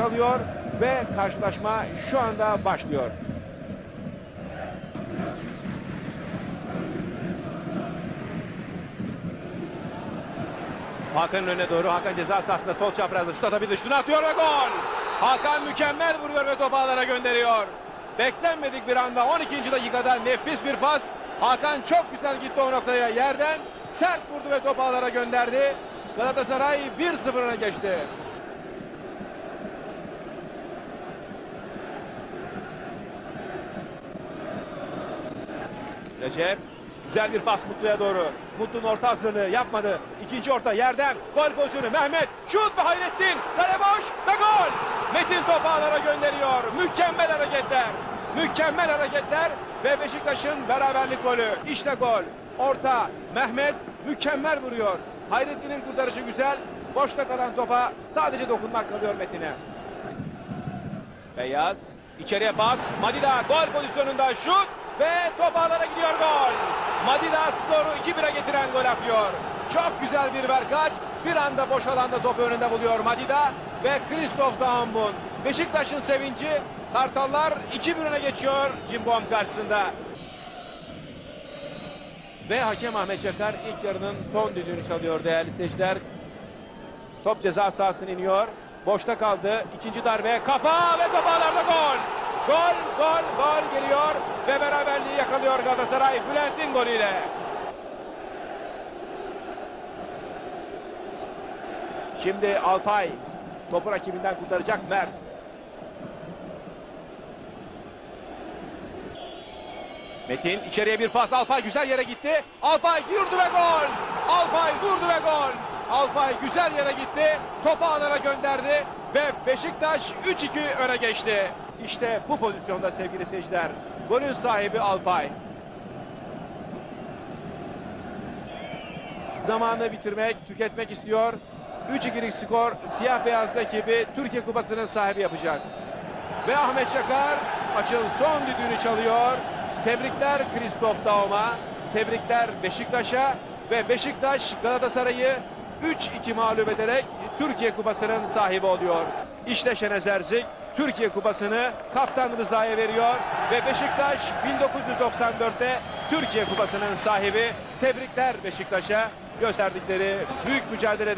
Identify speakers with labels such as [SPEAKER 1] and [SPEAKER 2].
[SPEAKER 1] çalıyor ve karşılaşma şu anda başlıyor. Hakan'ın önüne doğru. Hakan ceza sahasında sol çaprazda şut atabilir. Şutunu atıyor ve gol. Hakan mükemmel vuruyor ve topu ağlara gönderiyor. Beklenmedik bir anda 12. dakikada nefis bir pas. Hakan çok güzel gitti o noktaya yerden. Sert vurdu ve topu ağlara gönderdi. Galatasaray 1-0 öne geçti. Recep güzel bir pas Mutlu'ya doğru. Mutlu'nun orta hazırlığı yapmadı. İkinci orta yerden gol pozisyonu Mehmet şut ve Hayrettin kale boş ve gol. Metin topu ağlara gönderiyor. Mükemmel hareketler. Mükemmel hareketler ve Beşiktaş'ın beraberlik golü. İşte gol. Orta Mehmet mükemmel vuruyor. Hayrettin'in kurtarışı güzel. Boşta kalan topa sadece dokunmak kalıyor Metin'e. Beyaz içeriye pas. Madida gol pozisyonunda şut ve top ağlara gidiyor. Madida skoru 2-1'e getiren gol atıyor. Çok güzel bir verkaç. Bir anda boş alanda topu önünde buluyor Madida ve Christoph Dahanbun. Beşiktaş'ın sevinci Kartallar 2-1 öne geçiyor Cimbom karşısında. Ve hakem Ahmet Çakar ilk yarının son düdüğünü çalıyor değerli seyirciler. Top ceza sahasına iniyor. Boşta kaldı. İkinci darbe. Kafa ve top ağlarda gol. Gol, gol, gol geliyor. Ve beraberliği yakalıyor Galatasaray. Bülent'in golüyle. Şimdi Alpay. Topu rakibinden kurtaracak Mert. Metin içeriye bir pas. Alpay güzel yere gitti. Alpay vurdu ve gol. Alpay vurdu ve gol. Alpay güzel yere gitti. Topu ağlara gönderdi. Ve Beşiktaş 3-2 öne geçti. İşte bu pozisyonda sevgili seyirciler. Golün sahibi Alpay. Zamanı bitirmek, tüketmek istiyor. 3-2'lik skor siyah beyazlı ekibi Türkiye Kupası'nın sahibi yapacak. Ve Ahmet Çakar maçın son düdüğünü çalıyor. Tebrikler Christoph Daum'a. Tebrikler Beşiktaş'a. Ve Beşiktaş Galatasaray'ı 3-2 mağlup ederek Türkiye Kupası'nın sahibi oluyor. İşte Şenez Erzik Türkiye Kupası'nı Kaptan Rıza'ya veriyor. Ve Beşiktaş 1994'te Türkiye Kupası'nın sahibi. Tebrikler Beşiktaş'a gösterdikleri büyük mücadele